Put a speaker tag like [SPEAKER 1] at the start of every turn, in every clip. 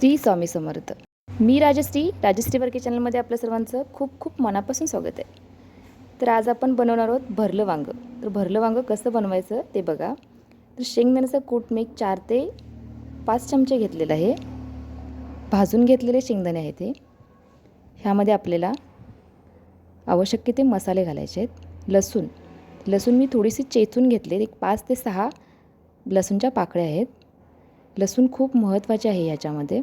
[SPEAKER 1] श्री स्वामी समर्थ. मी राजश्री राजश्री वर्के चॅनलमध्ये आपल्या सर्वांचं खूप खूप मनापासून स्वागत आहे. तर आज आपण बनवणार आहोत भरलं वांगं. तर भरलं वांगं कसं बनवायचं ते बघा. तर शेंगदाण्याचं कूट मी चार ते पाच चमचे घेतलेलं आहे. भाजून घेतलेले शेंगदाणे आहेत ते ह्यामध्ये आपल्याला आवश्यक ते मसाले घालायचे आहेत. लसूण. लसूण मी थोडीशी चेचून घेतले एक पाच ते सहा लसूणच्या पाकळ्या आहेत. लसूण खूप महत्त्वाचे आहे याच्यामध्ये.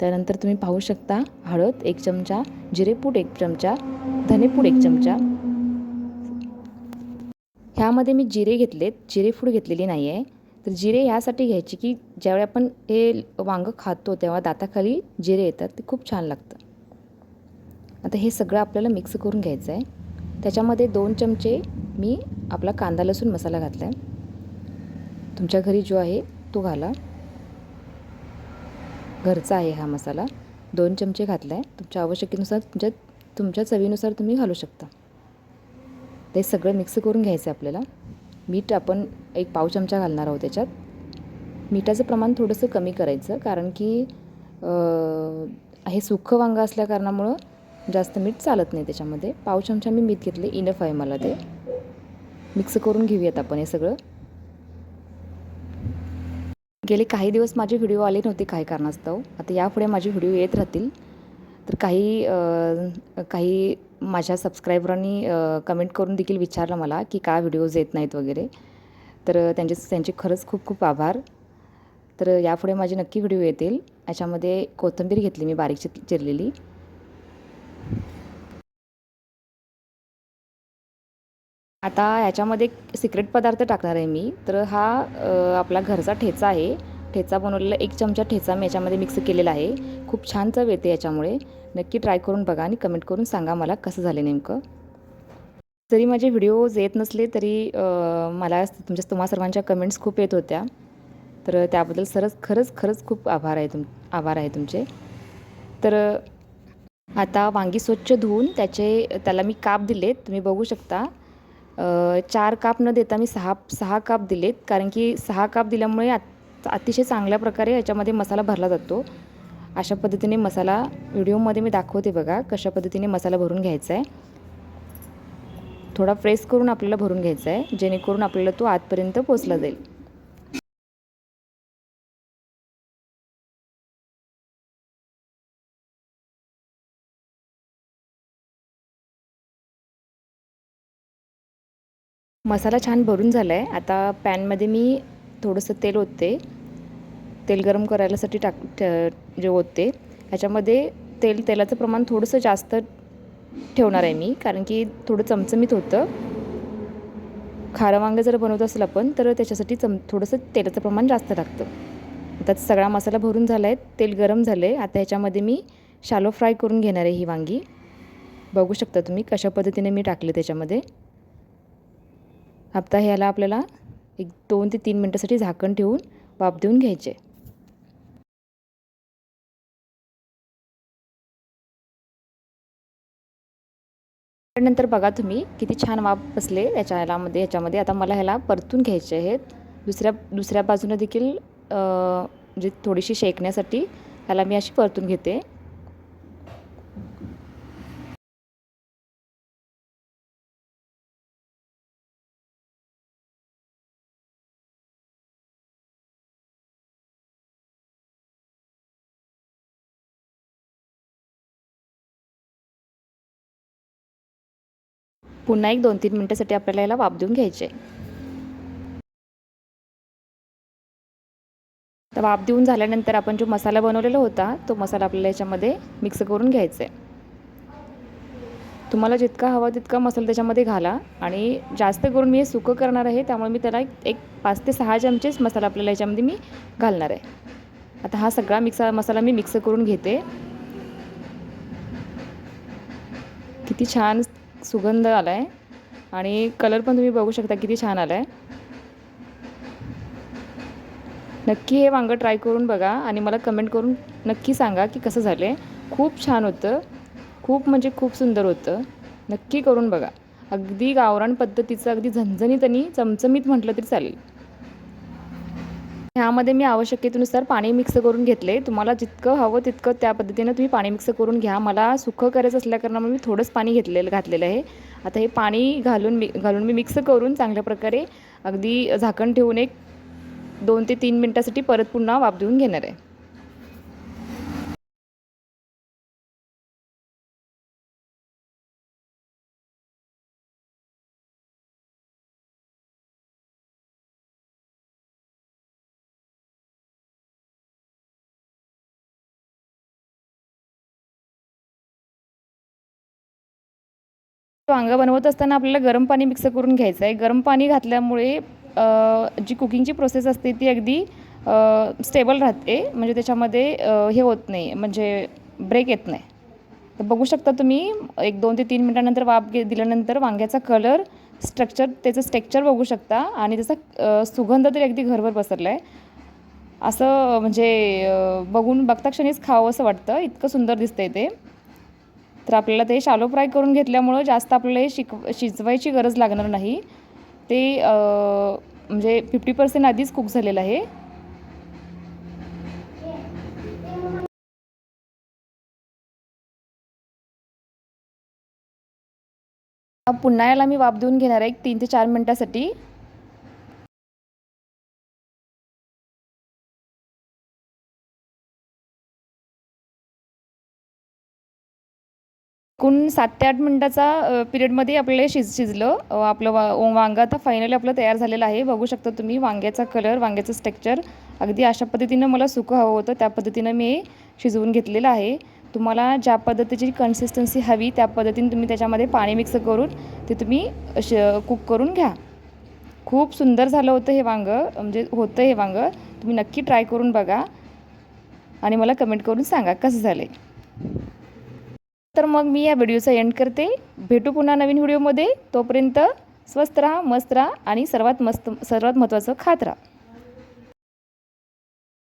[SPEAKER 1] त्यानंतर तुम्ही पाहू शकता हळद एक चमचा जिरेपूड एक चमचा धनेपूड एक चमचा. ह्यामध्ये मी जिरे घेतलेत जिरेपूड घेतलेली नाही आहे तर जिरे ह्यासाठी घ्यायची की ज्यावेळी आपण हे वांगं खातो तेव्हा दाताखाली जिरे येतात ते खूप छान लागतं. आता हे सगळं आपल्याला मिक्स करून घ्यायचं आहे त्याच्यामध्ये दोन चमचे मी आपला कांदा लसूण मसाला घातला आहे तुमच्या घरी जो आहे तो घाला. घरचा आहे हा मसाला. दोन चमचे घातला आहे तुमच्या आवश्यकतेनुसार तुमच्या म्हणजे तुमच्या चवीनुसार तुम्ही घालू शकता. ते सगळं मिक्स करून घ्यायचं आहे आपल्याला. मीठ आपण एक पाव चमचा घालणार आहोत त्याच्यात. मिठाचं प्रमाण थोडंसं कमी करायचं कारण की हे सुखं वांगं असल्या कारणामुळं जास्त मीठ चालत नाही त्याच्यामध्ये. पाव चमचा मी मीठ घेतले इनफ आहे मला ते. मिक्स करून घेऊयात आपण हे सगळं. गेले काही दिवस माझे व्हिडिओ आले नव्हते काही कारणास्तव. आता यापुढे माझे व्हिडिओ येत राहतील. तर काही काही माझ्या सबस्क्रायबरांनी कमेंट करून देखील विचारलं मला की का व्हिडिओज येत नाहीत वगैरे. तर त्यांचे त्यांचे खरंच खूप खूप आभार. तर यापुढे माझे नक्की व्हिडिओ येतील. याच्यामध्ये कोथिंबीर घेतली मी बारीक चिरलेली. आता याच्यामध्ये सिक्रेट पदार्थ टाकणार आहे मी. तर हा आपला घरचा ठेचा आहे. ठेचा बनवलेला एक चमचा ठेचा मी याच्यामध्ये मिक्स केलेला आहे. खूप छान चव येते याच्यामुळे. नक्की ट्राय करून बघा आणि कमेंट करून सांगा मला कसं झालं नेमकं. जरी माझे व्हिडिओज येत नसले तरी मला तुमच्या तुम्हा सर्वांच्या कमेंट्स खूप येत होत्या. तर त्याबद्दल सरच खरंच खरंच खूप आभार आहे तुम आभार आहे तुमचे. तर आता वांगी स्वच्छ धुवून त्याचे त्याला मी काप दिलेत. तुम्ही बघू शकता. चार काप न देता मी सहा सहा काप दिलेत. कारण की सहा काप दिल्यामुळे अतिशय चांगल्या प्रकारे याच्यामध्ये मसाला भरला जातो. अशा पद्धतीने मसाला व्हिडिओमध्ये मी दाखवते बघा कशा पद्धतीने मसाला भरून घ्यायचा आहे थोडा प्रेस करून आपल्याला भरून घ्यायचा आहे जेणेकरून आपल्याला तो आतपर्यंत पोचला जाईल. मसाला छान भरून झाला आहे आता पॅनमध्ये मी थोडंसं तेल ओतते. तेल गरम करायलासाठी टाक जे ओतते. ह्याच्यामध्ये तेल तेलाचं प्रमाण थोडंसं जास्त ठेवणार आहे मी कारण की थोडं चमचमीत होतं. खारं वांगं जर बनवत असेल आपण तर त्याच्यासाठी चम थोडंसं तेलाचं प्रमाण जास्त लागतं. आता सगळा मसाला भरून झाला आहे तेल गरम झालं आहे आता ह्याच्यामध्ये मी शालो फ्राय करून घेणार आहे ही वांगी. बघू शकता तुम्ही कशा पद्धतीने मी टाकले त्याच्यामध्ये. आता ह्याला आपल्याला एक दोन ते तीन मिनटासाठी झाकण ठेवून वाफ देऊन घ्यायचे. नंतर बघा तुम्ही किती छान वाफ बसले याच्या ह्यालामध्ये ह्याच्यामध्ये आता मला ह्याला परतून घ्यायचे आहेत. दुसऱ्या दुसऱ्या बाजूनं देखील म्हणजे थोडीशी शेकण्यासाठी ह्याला मी अशी परतून घेते. पुन्हा एक दोन तीन मिनटासाठी आपल्याला याला वाफ देऊन घ्यायचे. तर वाफ देऊन झाल्यानंतर आपण जो मसाला बनवलेला होता तो मसाला आपल्याला याच्यामध्ये मिक्स करून घ्यायचा. आहे तुम्हाला जितका हवा तितका मसाला त्याच्यामध्ये घाला आणि जास्त करून मी हे सुकं करणार आहे त्यामुळे मी त्याला एक पाच ते सहा चमचेच मसाला आपल्याला याच्यामध्ये मी घालणार आहे. आता हा सगळा मिक्सा मसाला मी मिक्स करून घेते. किती छान सुगंध आला आहे आणि कलर पण तुम्ही बघू शकता किती छान आला आहे नक्की हे वांगं ट्राय करून बघा आणि मला कमेंट करून नक्की सांगा की कसं झालं आहे खूप छान होतं. खूप म्हणजे खूप सुंदर होतं. नक्की करून बघा. अगदी गावरान पद्धतीचं अगदी झणझणीत आणि चमचमीत म्हटलं तरी चालेल. ह्यामध्ये मी आवश्यकतेनुसार पाणी मिक्स करून घेतले. तुम्हाला जितकं हवं तितकं त्या पद्धतीनं तुम्ही पाणी मिक्स करून घ्या. मला सुखं करायचं असल्याकारणामुळे मी थोडंच पाणी घेतलेलं घातलेलं आहे. आता हे पाणी घालून मी घालून मी मिक्स करून चांगल्या प्रकारे अगदी झाकण ठेवून एक दोन ते तीन मिनटासाठी परत पुन्हा वाफ देऊन घेणार आहे. वांगं बनवत असताना आपल्याला गरम पाणी मिक्स करून घ्यायचं आहे. गरम पाणी घातल्यामुळे जी कुकिंगची प्रोसेस असते ती अगदी स्टेबल राहते. म्हणजे त्याच्यामध्ये हे होत नाही. म्हणजे ब्रेक येत नाही. तर बघू शकता तुम्ही एक दोन ते तीन मिनटानंतर वाफ घे दिल्यानंतर वांग्याचा कलर स्ट्रक्चर त्याचं स्ट्रक्चर बघू शकता. आणि त्याचा सुगंध तरी अगदी घरभर पसरला आहे असं म्हणजे बघून बघता क्षणीच खावं असं वाटतं. इतकं सुंदर दिसतंय ते. तर आपल्याला ते शालो फ्राय करून घेतल्यामुळं जास्त आपल्याला हे शिक शिजवायची गरज लागणार नाही. ते म्हणजे फिफ्टी पर्सेंट आधीच कुक झालेलं आहे. पुन्हा याला मी वाफ देऊन घेणार आहे एक तीन ते चार मिनटासाठी. एकूण सात ते आठ मिनटाचा पिरियडमध्ये आपल्याला शिज शिजलं. आपलं वा वांगं आता फायनली आपलं तयार झालेलं आहे. बघू शकता तुम्ही वांग्याचा कलर वांग्याचं स्ट्रक्चर अगदी अशा पद्धतीनं मला सुकं हवं होतं. त्या पद्धतीनं मी हे शिजवून घेतलेलं आहे. तुम्हाला ज्या पद्धतीची कन्सिस्टन्सी हवी त्या पद्धतीने तुम्ही त्याच्यामध्ये पाणी मिक्स करून ते तुम्ही श कुक करून घ्या. खूप सुंदर झालं होतं हे वांगं. म्हणजे होतं हे वांगं. तुम्ही नक्की ट्राय करून बघा. आणि मला कमेंट करून सांगा कसं झालं आहे तर मग मी या व्हिडिओचा एंड करते. भेटू पुन्हा नवीन व्हिडिओमध्ये. तोपर्यंत स्वस्त राहा मस्त राहा आणि सर्वात मस्त सर्वात महत्त्वाचं खात राहा.